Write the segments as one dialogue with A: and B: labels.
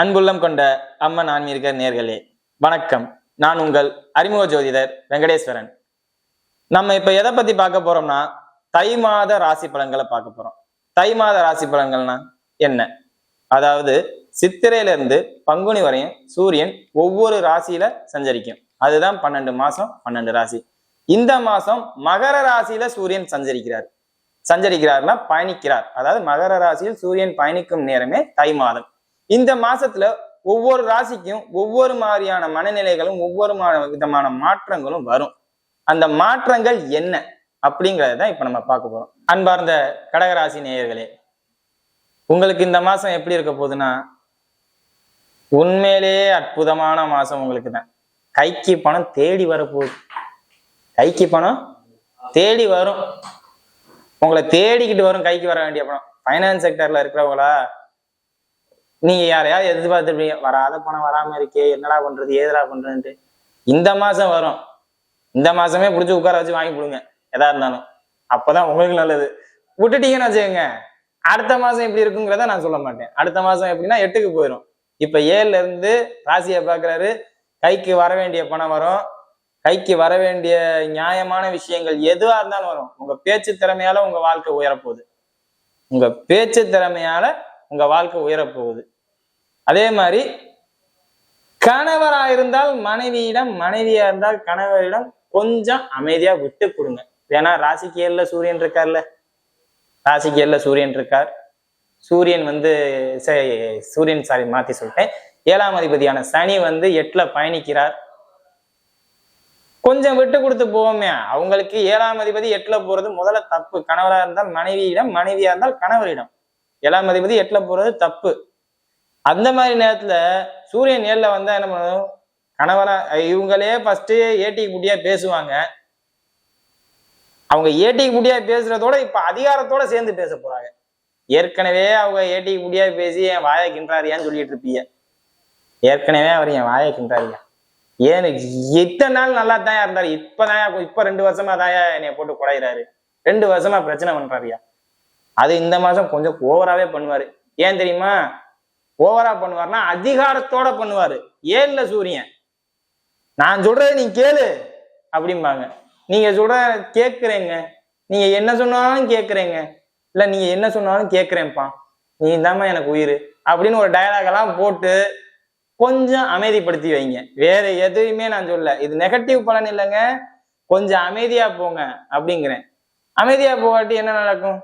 A: அன்புள்ளம் கொண்ட அம்மன் ஆன்மீக நேர்களே வணக்கம். நான் உங்கள் அறிமுக ஜோதிடர் வெங்கடேஸ்வரன். நம்ம இப்ப எதை பத்தி பார்க்க போறோம்னா தை மாத ராசி பலன்களை பார்க்க போறோம். தை மாத ராசி பலன்கள்னா என்ன? அதாவது சித்திரையில இருந்து பங்குனி வரையும் சூரியன் ஒவ்வொரு ராசியில சஞ்சரிக்கும். அதுதான் பன்னெண்டு மாசம் பன்னெண்டு ராசி. இந்த மாசம் மகர ராசியில சூரியன் சஞ்சரிக்கிறார். சஞ்சரிக்கிறார்னா பயணிக்கிறார். அதாவது மகர ராசியில் சூரியன் பயணிக்கும் நேரமே தை மாதம். இந்த மாசத்துல ஒவ்வொரு ராசிக்கும் ஒவ்வொரு மாதிரியான மனநிலைகளும் ஒவ்வொரு விதமான மாற்றங்களும் வரும். அந்த மாற்றங்கள் என்ன அப்படிங்கிறத தான் இப்போ நம்ம பார்க்க போறோம். அன்பார்ந்த கடகராசி நேயர்களே உங்களுக்கு இந்த மாசம் எப்படி இருக்க போகுதுன்னா உண்மையிலேயே அற்புதமான மாசம் உங்களுக்கு தான். கைக்கு பணம் தேடி வரப்போகுது கைக்கு பணம் தேடி வரும். உங்களை தேடிக்கிட்டு வரும் கைக்கு வர வேண்டிய பணம். ஃபைனான்ஸ் செக்டர்ல இருக்கிறவங்களா நீங்க யாரையாவது எதிர்பார்த்துருப்பீங்க வராத பணம் வராம இருக்கே என்னடா பண்றது ஏதடா பண்றதுன்ட்டு. இந்த மாசம் வரும். இந்த மாசமே பிடிச்சி உட்கார வச்சு வாங்கி கொடுங்க எதா இருந்தாலும். அப்பதான் உங்களுக்கு நல்லது. விட்டுட்டீங்கன்னு வச்சுக்கோங்க. அடுத்த மாசம் எப்படி இருக்குங்கிறத நான் சொல்ல மாட்டேன். அடுத்த மாசம் எப்படின்னா எட்டுக்கு போயிடும் இப்ப ஏழுல இருந்து ராசியை பாக்குறாரு கைக்கு வர வேண்டிய பணம் வரும். கைக்கு வர வேண்டிய நியாயமான விஷயங்கள் எதுவா இருந்தாலும் வரும். உங்க பேச்சு திறமையால உங்க வாழ்க்கை உயரப்போகுது. உங்க பேச்சு திறமையால உங்க வாழ்க்கை உயரப்போகுது. அதே மாதிரி கணவரா இருந்தால் மனைவியிடம் மனைவியா இருந்தால் கணவரிடம் கொஞ்சம் அமைதியா விட்டு கொடுங்க. ஏன்னா ராசிக்கு ஏழுல சூரியன் இருக்கார்ல. ராசிக்கு ஏழுல சூரியன் இருக்கார். சூரியன் வந்து சே- சூரியன் சாரி மாத்தி சொல்லிட்டேன். ஏழாம் அதிபதியான சனி வந்து எட்டுல பயணிக்கிறார். கொஞ்சம் விட்டு கொடுத்து போவோமே. அவங்களுக்கு ஏழாம் அதிபதி எட்டுல போறது முதல்ல தப்பு. கணவரா இருந்தால் மனைவியிடம் மனைவியா இருந்தால் கணவரிடம். ஏழாம் அதிபதி எட்டுல போறது தப்பு. அந்த மாதிரி நேரத்துல சூரியன் ஏழுல வந்தா என்ன பண்ணணும் கணவனா இவங்களே ஃபர்ஸ்ட் ஏட்டிக்கு குட்டியா பேசுவாங்க. அவங்க ஏட்டிக்கு குட்டியா பேசுறதோட இப்ப அதிகாரத்தோட சேர்ந்து பேச போறாங்க. ஏற்கனவே அவங்க ஏட்டிக்கு குட்டியா பேசி என் வாயை கின்றாரியான்னு சொல்லிட்டு இருப்பீங்க. ஏற்கனவே அவர் என் வாயை கின்றாரியா ஏன்னு இத்தனை நாள் நல்லா தான் இருந்தாரு. இப்பதான் இப்ப ரெண்டு வருஷமா தான் என்னைய போட்டு குடையிறாரு ரெண்டு வருஷமா பிரச்சனை பண்றாருயா? அது இந்த மாசம் கொஞ்சம் ஓவராகவே பண்ணுவாரு. ஏன் தெரியுமா? ஓவரா பண்ணுவாருன்னா அதிகாரத்தோட பண்ணுவாரு. ஏழுல சூரியன்? நான் சொல்றதை நீ கேளு அப்படிம்பாங்க. நீங்க சொல்ற கேக்குறேங்க நீங்க என்ன சொன்னாலும் கேக்குறேங்க இல்ல நீங்க என்ன சொன்னாலும் கேக்குறேன்ப்பா நீ தாம்மா எனக்கு உயிர் அப்படின்னு ஒரு டயலாக் எல்லாம் போட்டு கொஞ்சம் அமைதிப்படுத்தி வைங்க. வேற எதுவுமே நான் சொல்ல இது நெகட்டிவ் பலன் இல்லைங்க. கொஞ்சம் அமைதியா போங்க அப்படிங்கிறேன். அமைதியா போகாட்டி என்ன நடக்கும்?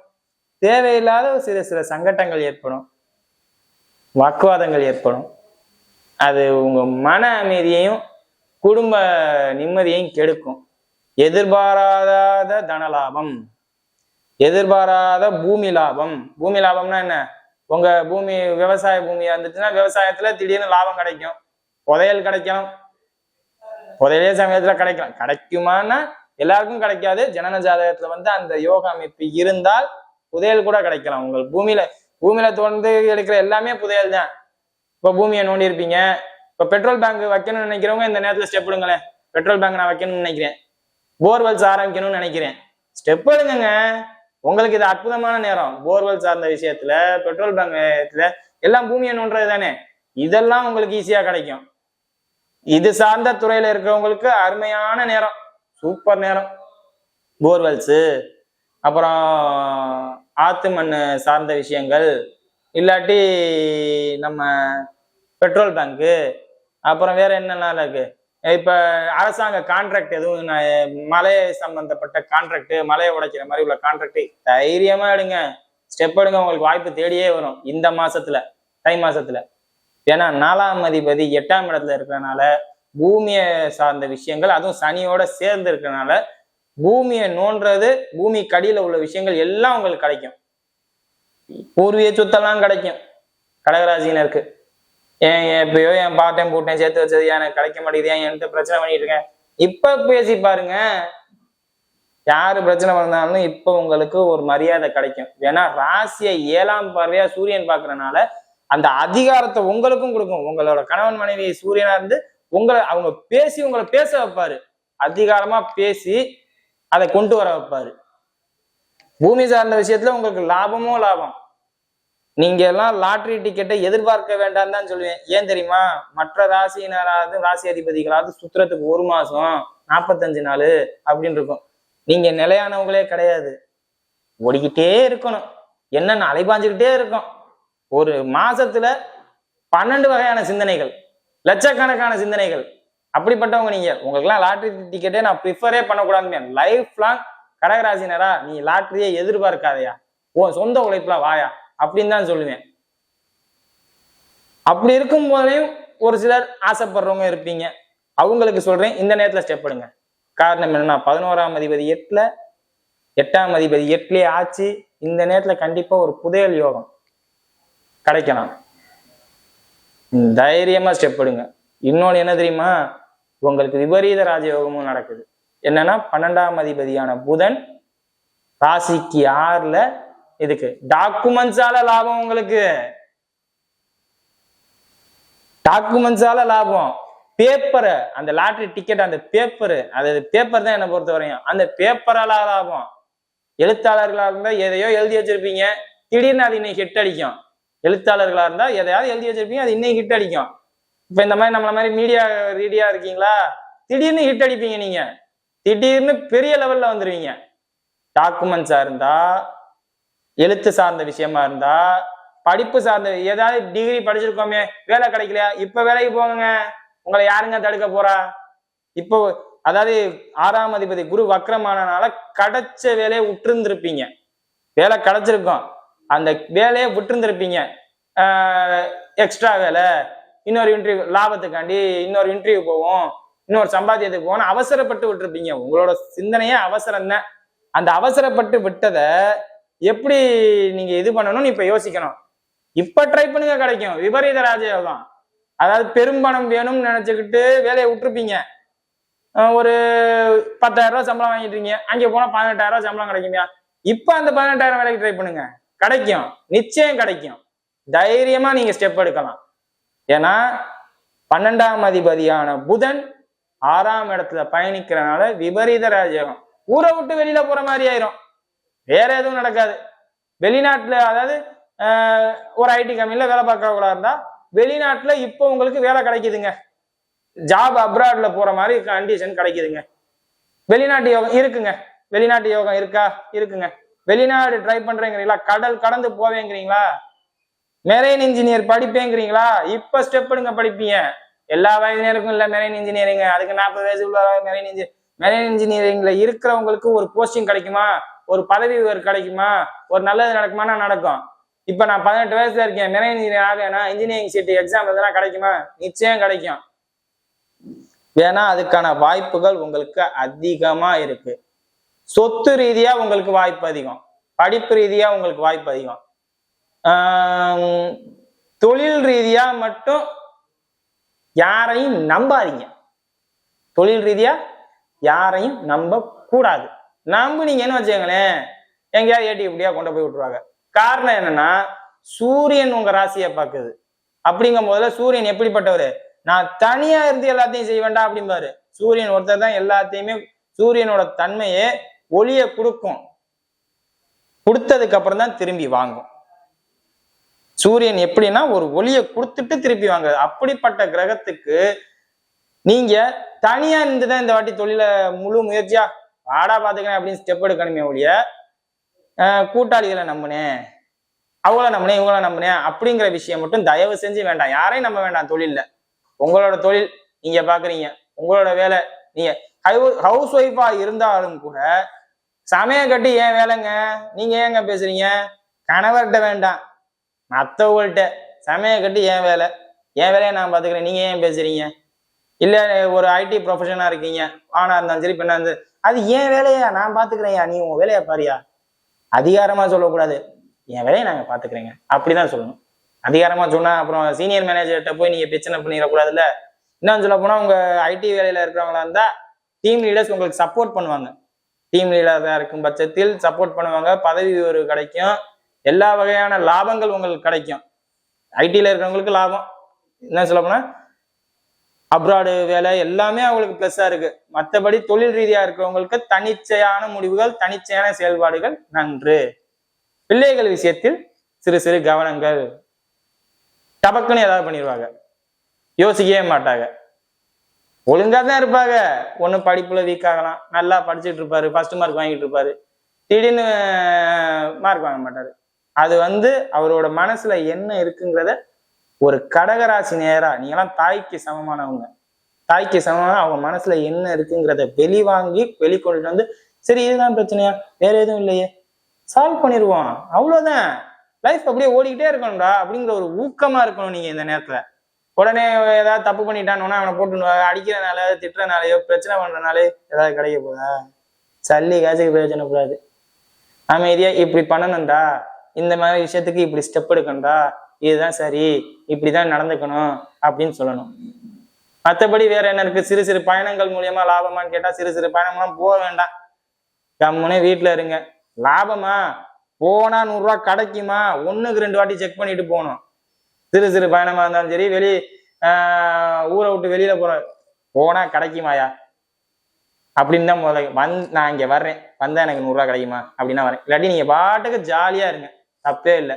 A: தேவையில்லாத சில சில சங்கட்டங்கள் ஏற்படும். வாக்குவாதங்கள் ஏற்படும். அது உங்க மன அமைதியையும் குடும்ப நிம்மதியையும் கெடுக்கும். எதிர்பாராத தன லாபம். எதிர்பாராத பூமி லாபம். பூமி லாபம்னா என்ன? உங்க பூமி விவசாய பூமியா இருந்துச்சுன்னா விவசாயத்துல திடீர்னு லாபம் கிடைக்கும். புதையல் கிடைக்கும். புதையலே சமயத்துல கிடைக்கலாம். கிடைக்குமான்னா எல்லாருக்கும் கிடைக்காது. ஜனன ஜாதகத்துல வந்து அந்த யோக அமைப்பு இருந்தால் புதையல் கூட கிடைக்கலாம். உங்கள் பூமியில பூமியில தோண்டு எடுக்கிற எல்லாமே புதையல் தான். இப்ப பூமியை நோண்டி இருப்பீங்க. இப்ப பெட்ரோல் பேங்க் வைக்கணும்னு நினைக்கிறவங்க இந்த நேரத்துல ஸ்டெப் எடுங்களேன். பெட்ரோல் பேங்க் நான் வைக்கணும்னு நினைக்கிறேன். போர்வெல்ஸ் ஆரம்பிக்கணும்னு நினைக்கிறேன். ஸ்டெப் எடுங்க உங்களுக்கு இது அற்புதமான நேரம். போர்வெல் சார்ந்த விஷயத்துல பெட்ரோல் பேங்க்ல எல்லாம் பூமியை நோண்டுறது தானே? இதெல்லாம் உங்களுக்கு ஈஸியா கிடைக்கும். இது சார்ந்த துறையில இருக்கிறவங்களுக்கு அருமையான நேரம். சூப்பர் நேரம். போர்வெல்ஸு அப்புறம் ஆத்து மண் சார்ந்த விஷயங்கள் இல்லாட்டி நம்ம பெட்ரோல் பேங்க்கு அப்புறம் வேற என்னென்ன இருக்கு? இப்போ அரசாங்க கான்ட்ராக்ட் எதுவும் நான் மலை சம்பந்தப்பட்ட கான்ட்ராக்ட் மலையை உடைக்கிற மாதிரி உள்ள கான்ட்ராக்ட் தைரியமா எடுங்க. ஸ்டெப் எடுங்க உங்களுக்கு வாய்ப்பு தேடியே வரும். இந்த மாசத்துல தை மாசத்துல. ஏன்னா நாலாம் அதிபதி எட்டாம் இடத்துல இருக்கிறனால பூமியை சார்ந்த விஷயங்கள் அதுவும் சனியோட சேர்ந்து இருக்கிறனால பூமியை நோண்டுறது பூமி கடியில் உள்ள விஷயங்கள் எல்லாம் உங்களுக்கு கிடைக்கும். பூர்வீக சொத்தெல்லாம் கிடைக்கும். கடகராசினருக்கு. ஏன் எப்பயோ என் பாட்டேன் போட்டேன் சேர்த்து வச்சது எனக்கு கிடைக்க மாட்டேங்குது. ஏன் என்கிட்ட பிரச்சனை பண்ணிட்டு இருக்கேன்? இப்ப பேசி பாருங்க. யாரு பிரச்சனை பண்ணாலும் இப்ப உங்களுக்கு ஒரு மரியாதை கிடைக்கும். ஏன்னா ராசியை ஏழாம் பார்வையா சூரியன் பாக்குறதுனால அந்த அதிகாரத்தை உங்களுக்கும் கொடுக்கும். உங்களோட கணவன் மனைவி சூரியனா இருந்து உங்களை அவங்க பேசி உங்களை பேச வைப்பாரு. அதிகாரமா பேசி அதை கொண்டு வர வைப்பாரு. பூமி சார்ந்த விஷயத்துல உங்களுக்கு லாபமோ லாபம். நீங்க எல்லாம் லாட்ரி டிக்கெட்டை எதிர்பார்க்க வேண்டாம் தான் சொல்லுவேன். ஏன் தெரியுமா? மற்ற ராசியினராவது ராசி அதிபதிகளாவது சுத்துறதுக்கு ஒரு மாசம் நாற்பத்தஞ்சு நாள் அப்படின்னு இருக்கும். நீங்க நிலையானவங்களே கிடையாது. ஓடிக்கிட்டே இருக்கணும். என்னென்ன அலைபாஞ்சுக்கிட்டே இருக்கும். ஒரு மாசத்துல பன்னெண்டு வகையான சிந்தனைகள் லட்சக்கணக்கான சிந்தனைகள் அப்படிப்பட்டவங்க நீங்க. உங்களுக்குலாம் லாட்ரி டிக்கெட்டே நான் ப்ரிஃபரே பண்ணக்கூடாதுமே லைஃப் லாங் கடகராசினரா நீ லாட்ரியை எதிர்பார்க்காதயா. உன் சொந்த உழைப்புல வாயா. அப்படின்னு தான் சொல்லுவேன். அப்படி இருக்கும் போதையும் ஒரு சிலர் ஆசைப்படுறவங்க இருப்பீங்க. அவங்களுக்கு சொல்றேன் இந்த நேரத்துல ஸ்டெப் எடுங்க. காரணம் என்னன்னா பதினோராம் அதிபதி எட்டுல எட்டாம் அதிபதி எட்டுலயே ஆச்சு. இந்த நேரத்துல கண்டிப்பா ஒரு புதையல் யோகம் கிடைக்கலாம் ம், தைரியமா ஸ்டெப் எடுங்க. இன்னொன்னு என்ன தெரியுமா? உங்களுக்கு விபரீத ராஜயோகமும் நடக்குது. என்னன்னா பன்னெண்டாம் அதிபதியான புதன் ராசிக்கு ஆறுல இதுக்கு டாக்குமெண்ட்ஸால லாபம் உங்களுக்கு. டாக்குமெண்ட்ஸால லாபம். பேப்பரை அந்த லாட்ரி டிக்கெட் அந்த பேப்பரு அது பேப்பர் தான் என்னை பொறுத்த வரையும் அந்த பேப்பரால லாபம். எழுத்தாளர்களா இருந்தா எதையோ எழுதி வச்சிருப்பீங்க. திடீர்னு அது இன்னைக்கு ஹிட் அடிக்கும். எழுத்தாளர்களா இருந்தா எதையாவது எழுதி வச்சிருப்பீங்க அது இன்னைக்கு ஹிட் அடிக்கும். இப்ப இந்த மாதிரி நம்மள மாதிரி மீடியா ரீடியா இருக்கீங்களா? திடீர்னு ஹிட் அடிப்பீங்க நீங்க. திடீர்னு பெரிய லெவல்ல வந்துருவீங்க. டாக்குமெண்ட்ஸா இருந்தா எழுத்து சார்ந்த விஷயமா இருந்தா படிப்பு சார்ந்த ஏதாவது டிகிரி படிச்சிருக்கோமே வேலை கிடைக்கலையா? இப்ப வேலைக்கு போங்க உங்களை யாருங்க தடுக்க போறா? இப்போ அதாவது ஆறாம் அதிபதி குரு வக்ரமானனால கிடைச்ச வேலையை விட்டுருந்துருப்பீங்க. வேலை கிடைச்சிருக்கோம். அந்த வேலையை விட்டுருந்துருப்பீங்க. எக்ஸ்ட்ரா வேலை. இன்னொரு இன்டர்வியூ லாபத்துக்காண்டி இன்னொரு இன்டர்வியூ போவோம் இன்னொரு சம்பாத்தியத்துக்கு போவோம் அவசரப்பட்டு விட்டுருப்பீங்க. உங்களோட சிந்தனையே அவசரம் தான் அந்த அவசரப்பட்டு விட்டதை எப்படி நீங்க இது பண்ணணும்னு இப்ப யோசிக்கணும். இப்ப ட்ரை பண்ணுங்க கிடைக்கும். விபரீத ராஜயோகம். அதாவது பெரும்பணம் வேணும்னு நினைச்சுக்கிட்டு வேலையை விட்டுருப்பீங்க. ஒரு பத்தாயிரம் ரூபாய் சம்பளம் வாங்கிட்டு இருக்கீங்க. அங்கே போனா பதினெட்டாயிரம் ரூபாய் சம்பளம் கிடைக்குமியா? இப்ப அந்த பதினெட்டாயிரம் வேலைக்கு ட்ரை பண்ணுங்க. கிடைக்கும். நிச்சயம் கிடைக்கும். தைரியமா நீங்க ஸ்டெப் எடுக்கலாம். ஏன்னா பன்னெண்டாம் அதிபதியான புதன் ஆறாம் இடத்துல பயணிக்கிறனால விபரீத ராஜகம் ஊரை விட்டு வெளியில போற மாதிரி ஆயிரும். வேற எதுவும் நடக்காது. வெளிநாட்டுல அதாவது ஒரு ஐடி கம்பெனில வேலை பார்க்கறவங்களா இருந்தா வெளிநாட்டுல இப்போ உங்களுக்கு வேலை கிடைக்குதுங்க. ஜாப் அப்ராட்ல போற மாதிரி கண்டிஷன் கிடைக்குதுங்க. வெளிநாட்டு யோகம் இருக்குங்க. வெளிநாட்டு யோகம் இருக்கா? இருக்குங்க. வெளிநாடு ட்ரை பண்றேங்கிறீங்களா? கடல் கடந்து போவேங்கிறீங்களா? Marine engineer படிப்பேங்கிறீங்களா? இப்ப ஸ்டெப் எடுங்க படிப்பீங்க. எல்லா வயதினருக்கும் இல்ல மெரைன் இன்ஜினியரிங் அதுக்கு நாற்பது வயசு உள்ள மெரைன் இன்ஜி மெரைன் இன்ஜினியரிங்ல இருக்கிறவங்களுக்கு ஒரு போஸ்டிங் கிடைக்குமா? ஒரு பதவி உயர்வு கிடைக்குமா? ஒரு நல்லது நடக்குமானா நடக்கும். இப்ப நான் பதினெட்டு வயசுல இருக்கேன். மெரைன் இன்ஜினியர் ஆகனா இன்ஜினியரிங் சீட் எக்ஸாம் எதுனா கிடைக்குமா? நிச்சயம் கிடைக்கும். ஏன்னா அதுக்கான வாய்ப்புகள் உங்களுக்கு அதிகமா இருக்கு. சொத்து ரீதியா உங்களுக்கு வாய்ப்பு அதிகம். படிப்பு ரீதியா உங்களுக்கு வாய்ப்பு அதிகம். தொழில் ரீதியா மட்டும் யாரையும் நம்பாதீங்க. தொழில் ரீதியா யாரையும் நம்ப கூடாது நம்புனீங்கன்னு வச்சுக்கங்களேன் எங்கேயாவது ஏடி இப்படியா கொண்டு போய் விட்டுருவாங்க. காரணம் என்னன்னா சூரியன் உங்க ராசியை பார்க்குது. அப்படிங்கும் போதுல சூரியன் எப்படிப்பட்டவர்? நான் தனியா இருந்து எல்லாத்தையும் செய்ய வேண்டாம் அப்படிம்பாரு. சூரியன் ஒருத்தர் தான் எல்லாத்தையுமே சூரியனோட தன்மையை ஒளியை கொடுக்கும். கொடுத்ததுக்கு அப்புறம் தான் திரும்பி வாங்கும். சூரியன் எப்படின்னா ஒரு ஒளியை கொடுத்துட்டு திருப்பி வாங்க அப்படிப்பட்ட கிரகத்துக்கு நீங்க தனியா இருந்துதான் இந்த வாட்டி தொழில முழு முயற்சியா வாடா பாத்துக்கிறேன் அப்படின்னு ஸ்டெப் எடுக்கணுமே ஒழிய கூட்டாளிகளை நம்பினேன் அவங்கள நம்பினேன் இவங்கள நம்பினேன் அப்படிங்கிற விஷயம் மட்டும் தயவு செஞ்சு வேண்டாம். யாரையும் நம்ப வேண்டாம் தொழில்ல. உங்களோட தொழில் நீங்க பாக்குறீங்க. உங்களோட வேலை நீங்க ஹவுஸ் ஒய்ஃபா இருந்தாலும் கூட சமயம் கட்டி ஏன் வேலைங்க? நீங்க ஏங்க பேசுறீங்க? கணவர்கிட்ட வேண்டாம். மற்றவங்கள்ட்ட சமயம் கட்டி என் வேலை. என் வேலையை நான் பார்த்துக்கிறேன். நீங்க ஏன் பேசுறீங்க? இல்லை ஒரு ஐடி ப்ரொஃபஷனாக இருக்கீங்க. ஆனா இருந்தாலும் சரி பெண்ணா இருந்து அது ஏன் வேலையா? நான் பாத்துக்கிறேன்யா நீ உன் வேலையை பாரியா. அதிகாரமா சொல்லக்கூடாது. என் வேலையை நாங்க பாத்துக்கிறேங்க அப்படிதான் சொல்லணும். அதிகாரமா சொன்னா அப்புறம் சீனியர் மேனேஜர்கிட்ட போய் நீங்க பிரச்சனை பண்ணிடக்கூடாதுல்ல? இன்னும் சொல்ல போனா உங்க ஐடி வேலையில இருக்கிறவங்களா இருந்தா டீம் லீடர்ஸ் உங்களுக்கு சப்போர்ட் பண்ணுவாங்க. டீம் லீடராக இருக்கும் பட்சத்தில் சப்போர்ட் பண்ணுவாங்க. பதவி ஒரு கிடைக்கும். எல்லா வகையான லாபங்கள் உங்களுக்கு கிடைக்கும். ஐடியில் இருக்கிறவங்களுக்கு லாபம். என்ன சொல்ல போனால் அப்ராடு வேலை எல்லாமே அவங்களுக்கு ப்ளஸ்ஸாக இருக்குது மற்றபடி தொழில் ரீதியாக இருக்கிறவங்களுக்கு தனிச்சையான முடிவுகள் தனிச்சையான செயல்பாடுகள் நன்று. பிள்ளைகள் விஷயத்தில் சிறு சிறு கவனங்கள். டபக்குன்னு ஏதாவது பண்ணிடுவாங்க யோசிக்கவே மாட்டாங்க. ஒழுங்காக தான் இருப்பாங்க. ஒன்றும் படிப்புல வீக் ஆகலாம். நல்லா படிச்சுட்டு இருப்பாரு. ஃபர்ஸ்ட் மார்க் வாங்கிட்டு இருப்பாரு. திடீர்னு மார்க் வாங்க மாட்டாரு. அது வந்து அவரோட மனசுல என்ன இருக்குங்கிறத ஒரு கடகராசி நேரா நீங்களாம் தாய்க்கு சமமானவங்க. தாய்க்கு சமமான அவங்க மனசுல என்ன இருக்குங்கிறத வெளிவாங்கி வெளிக்கொண்டு வந்து சரி இதுதான் பிரச்சனையா? வேற எதுவும் இல்லையே. சால்வ் பண்ணிடுவோம் அவ்வளவுதான். லைஃப் அப்படியே ஓடிக்கிட்டே இருக்கணும்டா அப்படிங்கிற ஒரு ஊக்கமா இருக்கணும் நீங்க இந்த நேரத்துல. உடனே ஏதாவது தப்பு பண்ணிட்டானோன்னா அவனை போட்டு அடிக்கிறனால திட்டுறனாலயோ பிரச்சனை பண்றனாலே ஏதாவது கிடைக்க போதா? சல்லி காசுக்கு பிரயோஜனப்படாது. அமைதியா இப்படி பண்ணணும்டா. இந்த மாதிரி விஷயத்துக்கு இப்படி ஸ்டெப் எடுக்கணும்டா இதுதான் சரி இப்படிதான் நடந்துக்கணும் அப்படின்னு சொல்லணும். மற்றபடி வேற என்ன இருக்கு? சிறு சிறு பயணங்கள் மூலியமா லாபமான்னு கேட்டா சிறு சிறு பயணம்லாம் போக வேண்டாம். கம்முனே வீட்டுல இருங்க. லாபமா? போனா நூறுரூவா கிடைக்குமா? ஒண்ணுக்கு ரெண்டு வாட்டி செக் பண்ணிட்டு போகணும். சிறு சிறு பயணமா இருந்தாலும் சரி வெளி ஊரை விட்டு வெளியில போற போனா கிடைக்குமாயா? அப்படின்னு தான் முதல்ல வந் நான் இங்க வர்றேன். வந்தா எனக்கு நூறுரூவா கிடைக்குமா? அப்படின்னா வரேன் இல்லாட்டி நீங்க பாட்டுக்கு ஜாலியா இருங்க. தப்பே இல்லை.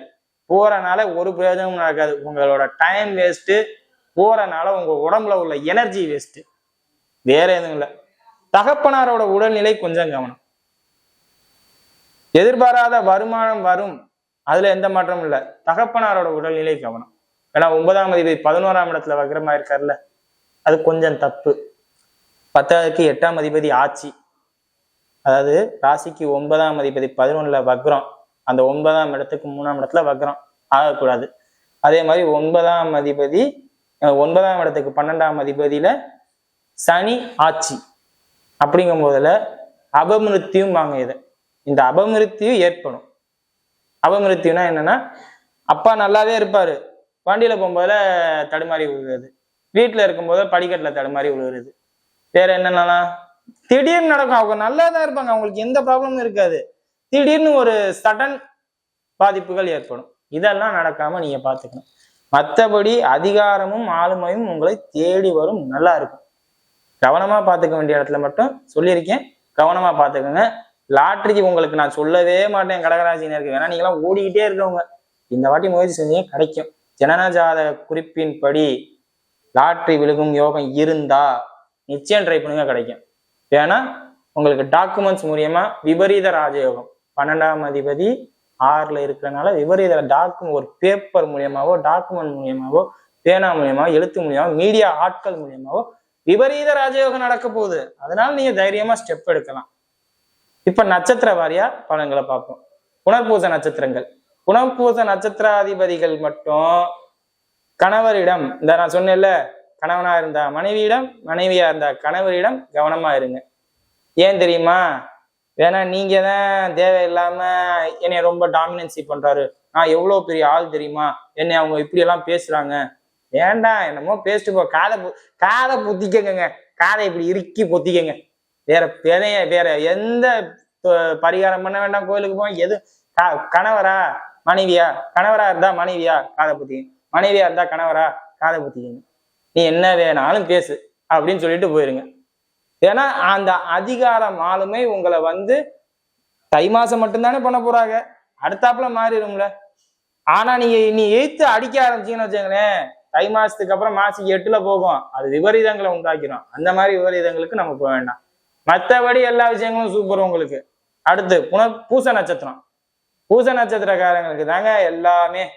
A: போறனால ஒரு பிரயோஜனமும் நடக்காது. உங்களோட டைம் வேஸ்ட்டு போறனால உங்க உடம்புல உள்ள எனர்ஜி வேஸ்ட் வேற எதுவும் இல்லை. தகப்பனாரோட உடல்நிலை கொஞ்சம் கவனம். எதிர்பாராத வருமானம் வரும். அதுல எந்த மாற்றமும் இல்லை. தகப்பனாரோட உடல்நிலை கவனம். ஏன்னா ஒன்பதாம் அதிபதி பதினோராம் இடத்துல வக்ரமா இருக்காருல்ல அது கொஞ்சம் தப்பு. பத்தாவதுக்கு எட்டாம் அதிபதி ஆட்சி. அதாவது ராசிக்கு ஒன்பதாம் அதிபதி பதினொன்னுல வக்ரம். அந்த ஒன்பதாம் இடத்துக்கு மூணாம் இடத்துல வக்ரம் ஆகக்கூடாது. அதே மாதிரி ஒன்பதாம் அதிபதி ஒன்பதாம் இடத்துக்கு பன்னெண்டாம் அதிபதியில சனி ஆட்சி. அப்படிங்கும் போதுல அபமிருத்தியும் வாங்க இதை. இந்த அபமிருத்தியும் ஏற்படும். அபமிருத்தியும்னா என்னன்னா அப்பா நல்லாவே இருப்பாரு. வண்டியில போகும்போதுல தடுமாறி விழுகிறது வீட்டுல இருக்கும்போது படிக்கட்டுல தடுமாறி விழுகிறது வேற என்னென்னலாம்? திடீர்னு நடக்கும். அவங்க நல்லா தான் இருப்பாங்க. அவங்களுக்கு எந்த ப்ராப்ளமும் இருக்காது. திடீர்னு ஒரு சடன் பாதிப்புகள் ஏற்படும். இதெல்லாம் நடக்காம நீங்க பாத்துக்கணும். மற்றபடி அதிகாரமும் ஆளுமையும் உங்களை தேடி வரும். நல்லா இருக்கும். கவனமா பாத்துக்க வேண்டிய இடத்துல மட்டும் சொல்லியிருக்கேன். கவனமா பாத்துக்கோங்க. லாட்ரிக்கு உங்களுக்கு நான் சொல்லவே மாட்டேன். கடகராசினருக்கு வேணா நீங்களாம் ஓடிக்கிட்டே இருக்கவங்க. இந்த வாட்டி முயற்சி செஞ்சீங்க கிடைக்கும். ஜனனஜாத குறிப்பின்படி லாட்ரி விழுகும் யோகம் இருந்தா நிச்சயம் ட்ரை பண்ணுங்க கிடைக்கும். ஏன்னா உங்களுக்கு டாக்குமெண்ட்ஸ் மூலியமா விபரீத ராஜயோகம் பன்னெண்டாம் அதிபதி ஆறுல இருக்கிறனால விபரீத டாக்குமெண்ட் ஒரு பேப்பர் மூலியமாவோ டாக்குமெண்ட் மூலியமாவோ பேனா மூலியமாவோ எழுத்து மூலியமாவோ மீடியா ஆட்கள் மூலியமாவோ விபரீத ராஜயோகம் நடக்க போகுது. அதனால நீங்க தைரியமா ஸ்டெப் எடுக்கலாம். இப்ப நட்சத்திர வாரியா பலன்களை பார்ப்போம். புனர்பூச நட்சத்திரங்கள். புனர்பூச நட்சத்திராதிபதிகள் மட்டும் கணவரிடம் இந்த நான் சொன்னேன்ல கணவனா இருந்தா மனைவியிடம் மனைவியா இருந்தா கணவரிடம் கவனமா இருங்க. ஏன் தெரியுமா? ஏன்னா நீங்க தான் தேவையில்லாம என்னை ரொம்ப டாமினன்சி பண்றாரு. நான் எவ்வளவு பெரிய ஆள் தெரியுமா? என்னை அவங்க இப்படி எல்லாம் பேசுறாங்க. ஏண்டா என்னமோ பேசிட்டு போ. காதை காதை பொத்திக்கங்க காதை இப்படி இறுக்கி பொத்திக்கங்க. வேற வேறைய வேற எந்த பரிகாரம் பண்ண வேண்டாம் கோயிலுக்கு போய். எது கணவரா? மனைவியா? கணவரா இருந்தா மனைவியா? காதை பொத்திக்கங்க. மனைவியா இருந்தா கணவரா? காதை பொத்திக்கங்க. நீ என்ன வேணாலும் பேசு. அப்படின்னு சொல்லிட்டு போயிருங்க. ஏன்னா அந்த அதிகாரம் ஆளுமை உங்களை வந்து தை மாசம் மட்டும்தானே பண்ண போறாங்க. அடுத்தாப்புல மாறிடும்ல. ஆனா நீங்க நீ எய்த்து அடிக்க ஆரம்பிச்சீங்கன்னு வச்சுங்களேன் தை மாசத்துக்கு அப்புறம் மாசிக்கு எட்டுல போகும். அது விபரீதங்களை உண்டாக்கிடும். அந்த மாதிரி விபரீதங்களுக்கு நம்ம போக வேண்டாம். மற்றபடி எல்லா விஷயங்களும் சூப்பர் உங்களுக்கு. அடுத்து புன பூச நட்சத்திரம். பூச நட்சத்திரக்காரங்களுக்கு தாங்க எல்லாமே.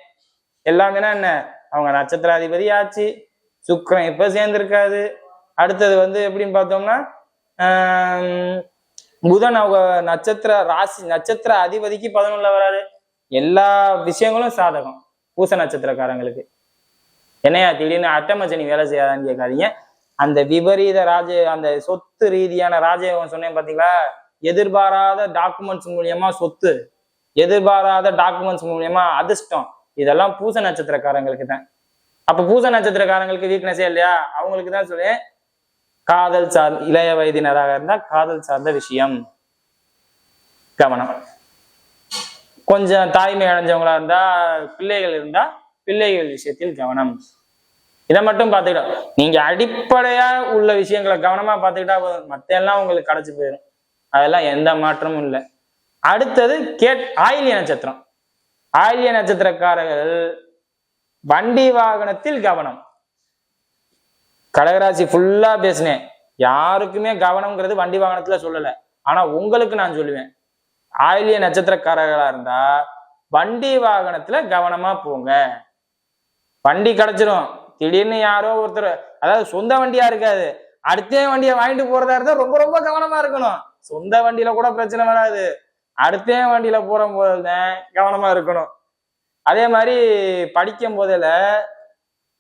A: எல்லாமேனா என்ன? அவங்க நட்சத்திராதிபதி ஆச்சு. சுக்கரம் இப்ப சேர்ந்திருக்காது அடுத்தது வந்து எப்படின்னு பார்த்தோம்னா புதன் அவங்க நட்சத்திர ராசி நட்சத்திர அதிபதிக்கு பதினொன்றுல வராரு. எல்லா விஷயங்களும் சாதகம். பூச நட்சத்திரக்காரங்களுக்கு. என்னையா திடீர்னு அட்டமச்சனி வேலை செய்யாதான்னு கேட்காதீங்க. அந்த விபரீத ராஜ அந்த சொத்து ரீதியான ராஜயோகம் சொன்னேன் பாத்தீங்களா எதிர்பாராத டாக்குமெண்ட்ஸ் மூலியமா சொத்து எதிர்பாராத டாக்குமெண்ட்ஸ் மூலியமா அதிர்ஷ்டம். இதெல்லாம் பூச நட்சத்திரக்காரங்களுக்கு தான் அப்ப பூச நட்சத்திரக்காரங்களுக்கு வீக்னஸே இல்லையா? அவங்களுக்கு தான் சொல்லுவேன் காதல் சார் இளைய வயதினராக இருந்தா காதல் சார்ந்த விஷயம். கவனம். கொஞ்சம் தாய்மை அடைஞ்சவங்களா இருந்தா பிள்ளைகள் இருந்தா பிள்ளைகள் விஷயத்தில் கவனம். இதை மட்டும் பார்த்துக்கிட்டோம் நீங்க அடிப்படையா உள்ள விஷயங்களை கவனமா பார்த்துக்கிட்டா போதும். மத்த எல்லாம் உங்களுக்கு கிடைச்சி போயிடும் அதெல்லாம் எந்த மாற்றமும் இல்லை. அடுத்தது கேட் ஆயிலிய நட்சத்திரம். ஆயில்ய நட்சத்திரக்காரர்கள் வண்டி வாகனத்தில் கவனம். கடகராசி ஃபுல்லா பேசினேன். யாருக்குமே கவனம்ங்கிறது வண்டி வாகனத்துல சொல்லல. ஆனா உங்களுக்கு நான் சொல்லுவேன். ஆயிலிய நட்சத்திரக்காரர்களா இருந்தா வண்டி வாகனத்துல கவனமா போங்க. வண்டி கிடைச்சிடும் திடீர்னு யாரோ ஒருத்தர் அதாவது சொந்த வண்டியா இருக்காது. அடுத்த வண்டியை வாங்கிட்டு போறதா இருந்தா ரொம்ப ரொம்ப கவனமா இருக்கணும். சொந்த வண்டியில கூட பிரச்சனை வராது. அடுத்த வண்டியில போற போதுதான் கவனமா இருக்கணும். அதே மாதிரி படிக்கும் போதில்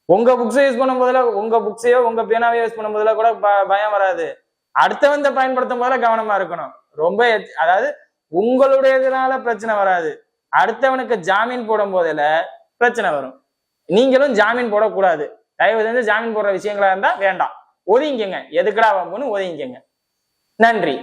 A: உங்க புக்ஸை யூஸ் பண்ணும் போதுல உங்க புக்ஸையோ உங்க பேனாவையோ யூஸ் பண்ணும் போதுல கூட ப- பயம் வராது. அடுத்தவந்த பயன்படுத்தும் போதுல கவனமா இருக்கணும். ரொம்ப அதாவது உங்களுடையதுனால பிரச்சனை வராது. அடுத்தவனுக்கு ஜாமீன் போடும் போதுல பிரச்சனை வரும். நீங்களும் ஜாமீன் போடக்கூடாது. தயவு செஞ்சு ஜாமீன் போடுற விஷயங்களா இருந்தா வேண்டாம். ஒதுங்கிக்கங்க. எதுக்குடா வாங்கன்னு ஒதுங்கிக்கங்க. நன்றி.